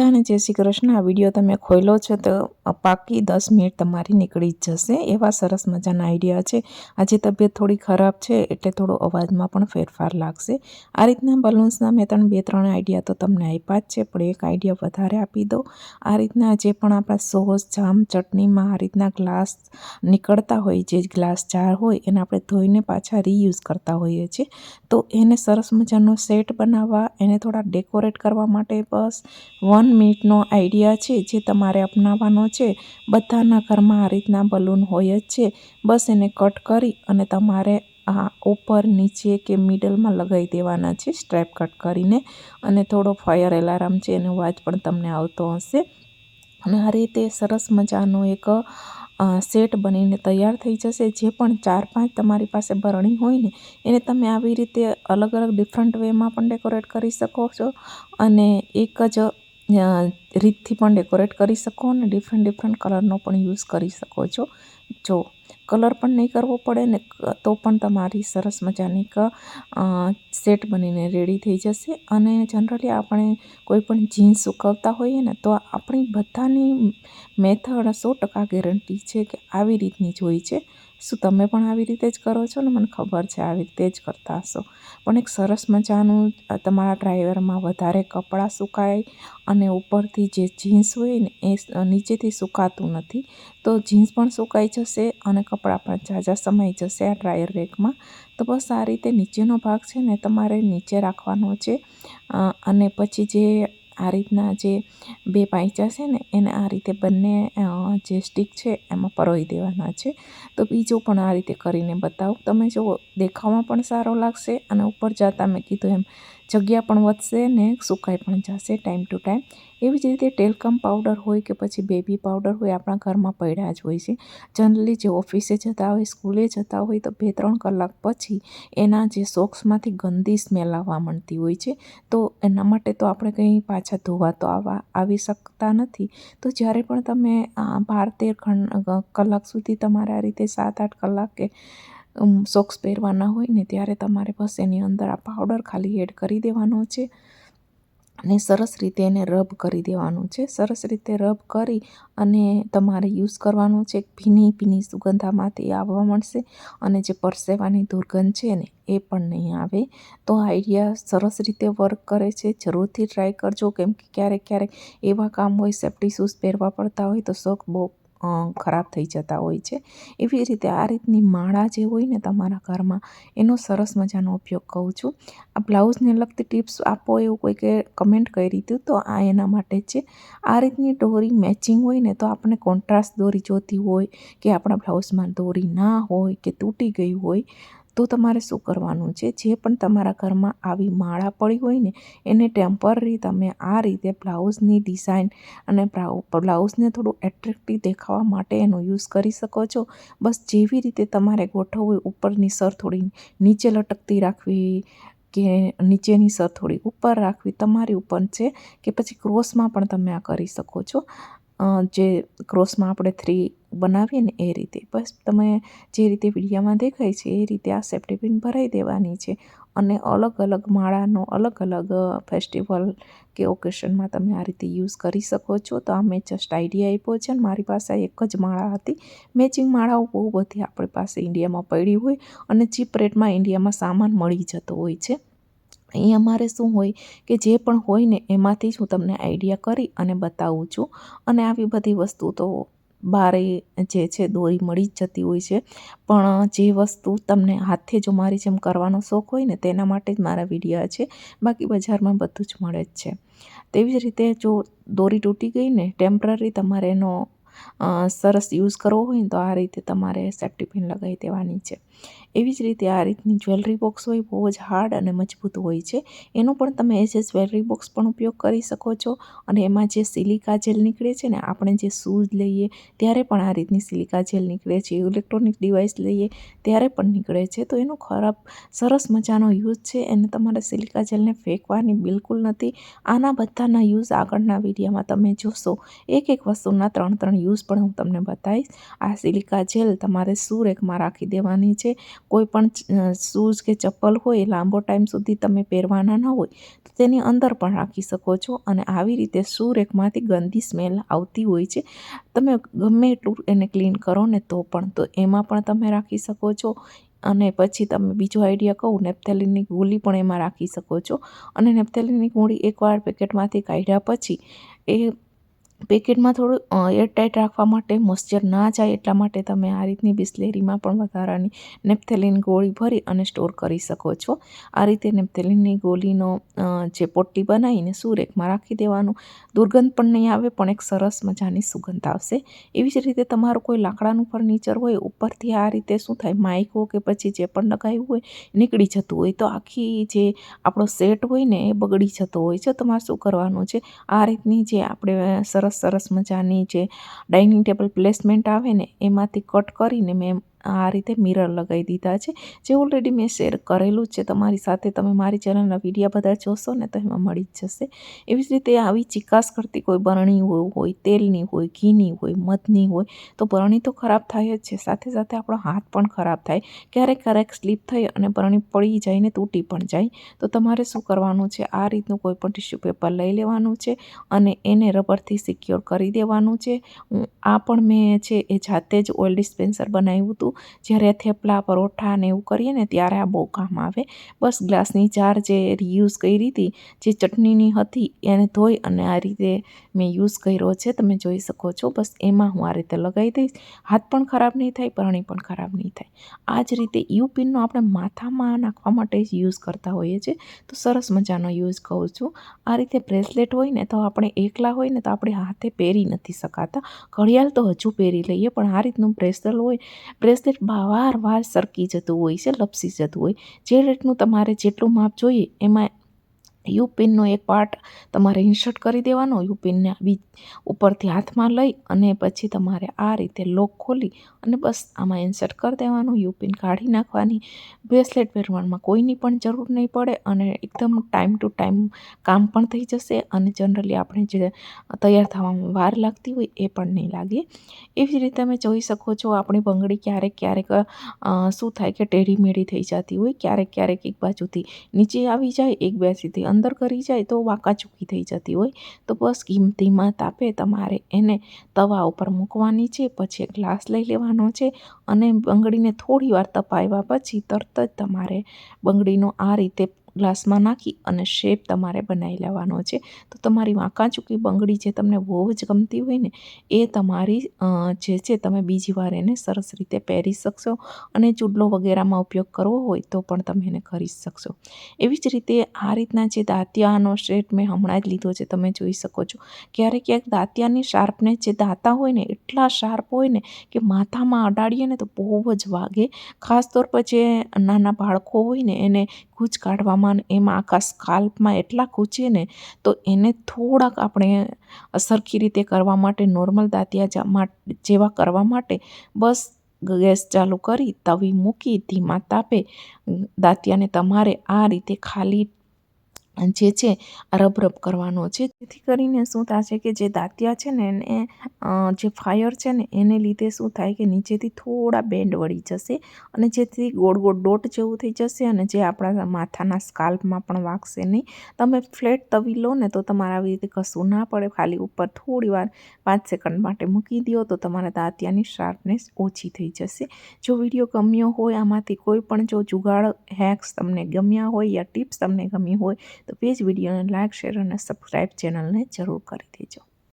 બધાને જય શ્રી કૃષ્ણ. આ વીડિયો તમે ખોલ્યો છે તો પાકી દસ મિનિટ તમારી નીકળી જ જશે. એવા સરસ મજાના આઈડિયા છે. આજે તબિયત થોડી ખરાબ છે એટલે થોડો અવાજમાં પણ ફેરફાર લાગશે. આ રીતના બલૂન્સના મેં ત્રણ, બે, ત્રણ આઈડિયા તો તમને આપ્યા જ છે, પણ એક આઈડિયા વધારે આપી દો આ રીતના જે પણ આપણા સોસ, જામ, ચટણીમાં આ રીતના ગ્લાસ નીકળતા હોય, જે ગ્લાસ જાર હોય, એને આપણે ધોઈને પાછા રીયુઝ કરતા હોઈએ છીએ. તો એને સરસ મજાનો સેટ બનાવવા, એને થોડા ડેકોરેટ કરવા માટે બસ વન મિનિટનો આઈડિયા છે જે તમારે અપનાવવાનો છે. બધાના ઘરમાં આ રીતના બલૂન હોય જ છે. બસ એને કટ કરી અને તમારે આ ઉપર નીચે કે મિડલમાં લગાવી દેવાના છે, સ્ટ્રેપ કટ કરીને. અને થોડો ફાયર એલાર્મ છે, એનો અવાજ પણ તમને આવતો હશે. અને આ રીતે સરસ મજાનો એક સેટ બનીને તૈયાર થઈ જશે. જે પણ ચાર પાંચ તમારી પાસે બરણી હોય ને, એને તમે આવી રીતે અલગ અલગ ડિફરન્ટ વેમાં પણ ડેકોરેટ કરી શકો છો. અને એક જ રીતથી પણ ડેકોરેટ કરી શકો અને ડિફરન્ટ ડિફરન્ટ કલરનો પણ યુઝ કરી શકો છો. જો કલર પણ નહીં કરવો પડે ને તો પણ તમારી સરસ મજાની સેટ બનીને રેડી થઈ જશે. અને જનરલી આપણે કોઈ પણ જીન્સ સુકવતા હોઈએ ને, તો આપણી બધાની મેથડ સો ટકા ગેરંટી છે કે આવી રીતની જ હોય છે. શું તમે પણ આવી રીતે જ કરો છો ને? મને ખબર છે આવી રીતે જ કરતા હશો. પણ એક સરસ મજાનું તમારા ડ્રાઈવરમાં વધારે કપડાં સુકાય અને ઉપરથી જે જીન્સ હોય ને, એ નીચેથી સુકાતું નથી. તો જીન્સ પણ સુકાઈ જશે અને કપડાં પણ ઝાઝા સમાઈ જશે આ ડ્રાયર રેકમાં. તો બસ આ રીતે નીચેનો ભાગ છે ને, તમારે નીચે રાખવાનો છે. અને પછી જે આ રીતના જે બે પાંચા છે ને, એને આ રીતે બંને જે સ્ટીક છે એમાં પરોવી દેવાના છે. તો બીજો પણ આ રીતે કરીને બતાવું. તમે જુઓ, દેખાવમાં પણ સારો લાગશે અને ઉપર જતાં મેં કીધું એમ જગ્યા પણ વધશે ને સુકાઈ પણ જશે ટાઈમ ટુ ટાઈમ એવી જ રીતે ટેલકમ પાવડર હોય કે પછી બેબી પાવડર હોય, આપણા ઘરમાં પડ્યા જ હોય છે. જનરલી જે ઓફિસે જતા હોય સ્કૂલે જતા હોય, તો બે ત્રણ કલાક પછી એના જે સોક્સમાંથી ગંદી સ્મેલ આવવા માંડતી હોય છે. તો એના માટે તો આપણે કંઈ પાછા ધોવા તો આવવા આવી શકતા નથી. તો જ્યારે પણ તમે બાર તેર કલાક સુધી તમારે આ રીતે સાત આઠ કલાક કે સોક્સ પહેરવાના હોય ને ત્યારે તમારે બસ એની અંદર આ પાવડર ખાલી એડ કરી દેવાનો છે અને સરસ રીતે એને રબ કરી દેવાનું છે. સરસ રીતે રબ કરી અને તમારે યુઝ કરવાનું છે ભીની ભીની સુગંધ આમાંથી આવવા મળશે અને જે પરસેવાની દુર્ગંધ છે ને એ પણ નહીં આવે. તો આઈડિયા સરસ રીતે વર્ક કરે છે. જરૂરથી ટ્રાય કરજો. કેમ કે ક્યારેક ક્યારેક એવા કામ હોય સેફ્ટી શૂઝ પહેરવા પડતા હોય તો શોખ બહુ ખરાબ થઈ જતા હોય છે. એવી રીતે આ રીતની માળા જે હોય ને તમારા ઘરમાં, એનો સરસ મજાનો ઉપયોગ કહું છું. આ બ્લાઉઝને લગતી ટિપ્સ આપો એવું કોઈકે કમેન્ટ કરી હતી તો આ એના માટે છે. આ રીતની દોરી મેચિંગ હોય ને તો આપણે કોન્ટ્રાસ્ટ દોરી જોતી હોય કે આપણા બ્લાઉઝમાં દોરી ના હોય કે તૂટી ગઈ હોય તો તમારે શું કરવાનું છે? જે પણ તમારા ઘરમાં આવી માળા પડી હોય ને, એને ટેમ્પરરી તમે આ રીતે બ્લાઉઝની ડિઝાઇન અને બ્લાઉઝને થોડું એટ્રેક્ટિવ દેખાવા માટે એનો યુઝ કરી શકો છો. બસ જેવી રીતે તમારે ગોઠવવું ઉપરની સર થોડી નીચે લટકતી રાખવી કે નીચેની સર થોડી ઉપર રાખવી, તમારી ઉપર છે કે પછી ક્રોસમાં પણ તમે આ કરી શકો છો. જે ક્રોસમાં આપણે થ્રી બનાવીએ ને એ રીતે. બસ તમે જે રીતે વિડીયામાં દેખાય છે એ રીતે આ સેફ્ટી પિન ભરાઈ દેવાની છે અને અલગ અલગ માળાનો અલગ અલગ ફેસ્ટિવલ કે ઓકેશનમાં તમે આ રીતે યુઝ કરી શકો છો. તો આ મેં જસ્ટ આઈડિયા આપ્યો છે અને મારી પાસે એક જ માળા હતી. મેચિંગ માળાઓ બહુ બધી આપણી પાસે ઇન્ડિયામાં પડી હોય અને ચીપ રેટમાં ઇન્ડિયામાં સામાન મળી જતો હોય છે. અહીંયા મારે શું હોય કે જે પણ હોય ને એમાંથી જ હું તમને આઈડિયા કરી અને બતાવું છું. અને આવી બધી વસ્તુ તો બારે જે છે દોરી મળી જ જતી હોય છે. પણ જે વસ્તુ તમને હાથે જો મારી જેમ કરવાનો શોખ હોય ને તેના માટે જ મારા વિડીયા છે. બાકી બજારમાં બધું જ મળે જ છે. તેવી જ રીતે જો દોરી તૂટી ગઈ ને ટેમ્પરરી તમારે એનો સરસ યુઝ કરવો હોય ને તો આ રીતે તમારે સેફ્ટી પિન લગાવી દેવાની છે. એવી જ રીતે આ રીતની જ્વેલરી બોક્સ હોય, બહુ જ હાર્ડ અને મજબૂત હોય છે. એનો પણ તમે એઝ એ જ્વેલરી બોક્સ પણ ઉપયોગ કરી શકો છો અને એમાં જે સિલિકા જેલ નીકળે છે ને, આપણે જે શૂઝ લઈએ, ત્યારે પણ આ રીતની સિલિકા જેલ નીકળે છે. ઇલેક્ટ્રોનિક ડિવાઇસ લઈએ, ત્યારે પણ નીકળે છે. તો એનો ખરાબ, સરસ મજાનો યુઝ છે એને તમારે સિલિકા જેલને ફેંકવાની બિલકુલ નથી. આના બધાના યુઝ આગળના વિડીયોમાં તમે જોશો. એક એક વસ્તુના ત્રણ ત્રણ યુઝ પણ હું તમને બતાવીશ. આ સિલિકા જેલ તમારે શૂ રેકમાં રાખી દેવાની છે. કોઈ પણ શૂઝ કે ચપ્પલ હોય લાંબો ટાઈમ સુધી તમે પહેરવાના ન હોય, તો તેની અંદર પણ રાખી શકો છો અને આવી રીતે શૂ રેકમાંથી ગંદી સ્મેલ આવતી હોય છે. તમે ગમે એટલું એને ક્લીન કરો ને તો પણ, તો એમાં પણ તમે રાખી શકો છો. અને પછી તમે બીજો આઈડિયા કહું, નેપ્થેલિનની ગોળી પણ એમાં રાખી શકો છો. અને નેપ્થેલિનની ગોળી એકવાર પેકેટમાંથી કાઢ્યા પછી, એ પેકેટમાં થોડું એરટાઈટ રાખવા માટે મોઇસ્ચર ના જાય એટલા માટે તમે આ રીતની બિસ્લેરીમાં પણ વધારાની નેપ્થેલિન ગોળી ભરી અને સ્ટોર કરી શકો છો. આ રીતે નેપ્થેલિનની ગોળીનો જે પોટલી બનાવીને સુરેકમાં રાખી દેવાનું. દુર્ગંધ પણ નહીં આવે, પણ એક સરસ મજાની સુગંધ આવશે. એવી જ રીતે તમારું કોઈ લાકડાનું ફર્નિચર હોય, ઉપરથી આ રીતે શું થાય, માઇકો કે પછી જે પણ લગાવ્યું હોય, નીકળી જતું હોય. તો આખી જે આપણો સેટ હોય ને, એ બગડી જતો હોય છે. તમારે શું કરવાનું છે? આ રીતની જે આપણે સરસ સરસ સરસ મજાની જે ડાઇનિંગ ટેબલ પ્લેસમેન્ટ આવે ને એમાંથી કટ કરીને મેં આ રીતે મિરર લગાવી દીધા છે. જે ઓલરેડી મેં શેર કરેલું છે તમારી સાથે. તમે મારી ચેનલના વિડીયા બધા જોશો ને તો એમાં મળી જ જશે. એવી જ રીતે આવી ચિકાસ કરતી કોઈ બરણી હોય, તેલની હોય, ઘીની હોય, મધની હોય, તો બરણી તો ખરાબ થાય જ છે. સાથે સાથે આપણો હાથ પણ ખરાબ થાય. ક્યારેક ક્યારેક સ્લીપ થઈ અને બરણી પડી જાય ને તૂટી પણ જાય. તો તમારે શું કરવાનું છે? આ રીતનું કોઈ પણ ટિશ્યુ પેપર લઈ લેવાનું છે અને એને રબરથી સિક્યોર કરી દેવાનું છે. આ પણ મેં છે એ જાતે જ ઓઇલ ડિસ્પેન્સર બનાવ્યું હતું. જ્યારે થેપલા, પરોઠા ને એવું કરીએ ને ત્યારે આ બહુ કામ આવે. બસ ગ્લાસની જાર જે રીયુઝ કરી હતી, જે ચટણીની હતી, એને ધોઈ અને આ રીતે મેં યુઝ કર્યો છે. તમે જોઈ શકો છો. બસ એમાં હું આ રીતે લગાવી દઈશ. હાથ પણ ખરાબ નહીં થાય, પરણી પણ ખરાબ નહીં થાય. આ જ રીતે યુ પિનનો આપણે માથામાં નાખવા માટે જ યુઝ કરતા હોઈએ છીએ. તો સરસ મજાનો યુઝ કહું છું. આ રીતે બ્રેસલેટ હોય ને તો આપણે એકલા હોય ને તો આપણે હાથે પહેરી નથી શકાતા. ઘડિયાળ તો હજુ પહેરી લઈએ, પણ આ રીતનું બ્રેસલ હોય બ્રેસ બ્રેસલેટ વારવાર સરકી જતું હોય છે, લપસી જતું હોય. જે રેટનું તમારે જેટલું માપ જોઈએ, એમાં યુ પિનનો એક પાર્ટ તમારે ઇન્સર્ટ કરી દેવાનો યુ પિનને બી ઉપરથી હાથમાં લઈ અને પછી તમારે આ રીતે લોક ખોલી અને બસ આમાં ઇન્સર્ટ કરી દેવાનું યુ પિન કાઢી નાખવાની. બ્રેસલેટ પહેરવામાં કોઈની પણ જરૂર નહીં પડે અને એકદમ ટાઈમ ટુ ટાઈમ કામ પણ થઈ જશે અને જનરલી આપણે જે તૈયાર થવામાં વાર લાગતી હોય એ પણ નહીં લાગે. એવી જ રીતે તમે જોઈ શકો છો આપણી બંગડી ક્યારેક ક્યારેક શું થાય કે ટેઢી મેઢી થઈ જતી હોય, ક્યારેક ક્યારેક એક બાજુથી નીચે આવી જાય, એક બાજુથી અંદર કરી જાય તો વાંકાચૂકી થઈ જતી હોય. તો બસ ધીમા તાપે તમારે એને તવા ઉપર મૂકવાની છે, પછી એક ગ્લાસ લઈ લેવાનો છે અને બંગડીને થોડી વાર તપાવ્યા પછી તરત જ તમારે બંગડીનો આ રીતે ગ્લાસમાં નાખી અને શેપ તમારે બનાવી લેવાનો છે. તો તમારી વાંકાચૂકી બંગડી જે તમને બહુ જ ગમતી હોય ને, એ તમારી જે છે તમે બીજી વાર એને સરસ રીતે પહેરી શકશો અને ચૂડલો વગેરેમાં ઉપયોગ કરવો હોય તો પણ તમે એને કરી શકશો. એવી જ રીતે આ રીતના જે દાંતિયાનો શેપ મેં હમણાં જ લીધો છે, તમે જોઈ શકો છો. ક્યારેક ક્યાંક દાંતિયાની શાર્પને જે દાંતા હોય ને, એટલા શાર્પ હોય ને કે માથામાં અડાડીએ ને તો બહુ જ વાગે. ખાસ તौर પર જે નાના બાળકો હોય ને, એને ગૂંચ કાઢવામાં એમાં આખા સ્કાલ્પમાં એટલા ખૂંચે ને, તો એને થોડાક આપણે સરખી રીતે કરવા માટે, નોર્મલ દાંતિયા જેવા કરવા માટે બસ ગેસ ચાલુ કરી, તવી મૂકી, ધીમા તાપે દાંતિયાને તમારે આ રીતે ખાલી જે છે, રબ રબ કરવાનો છે. જેથી કરીને શું થશે કે જે દાંતિયા છે ને એને જે ફાયર છે ને એને લીધે શું થાય કે નીચેથી થોડા બેન્ડ વળી જશે અને જેથી ગોળ ગોળ ડોટ જેવું થઈ જશે અને જે આપણા માથાના સ્કાલ્પમાં પણ વાગશે નહીં. તમે ફ્લેટ તવી લો ને તો તમારે આવી રીતે કશું ના પડે. ખાલી ઉપર થોડી વાર પાંચ સેકન્ડ માટે મૂકી દો તો તમારા દાંતિયાની શાર્પનેસ ઓછી થઈ જશે. જો વીડિયો ગમ્યો હોય આમાંથી કોઈ પણ જો જુગાડ, હેક્સ તમને ગમ્યા હોય યા ટિપ્સ તમને ગમી હોય તો પ્લીઝ વિડીયોને લાઇક શેર અને સબસ્ક્રાઈબ ચેનલને જરૂર કરી દેજો.